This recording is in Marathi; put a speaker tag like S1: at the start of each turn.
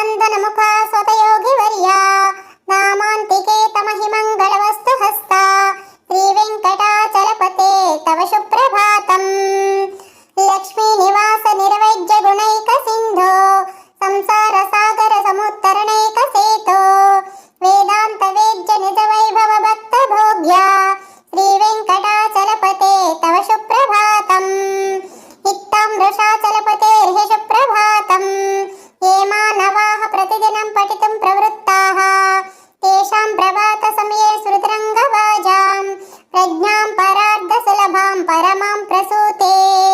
S1: नंदन मुख स्वतयोगी वर्या